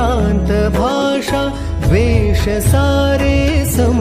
शान्त भाषा वेश सारे सम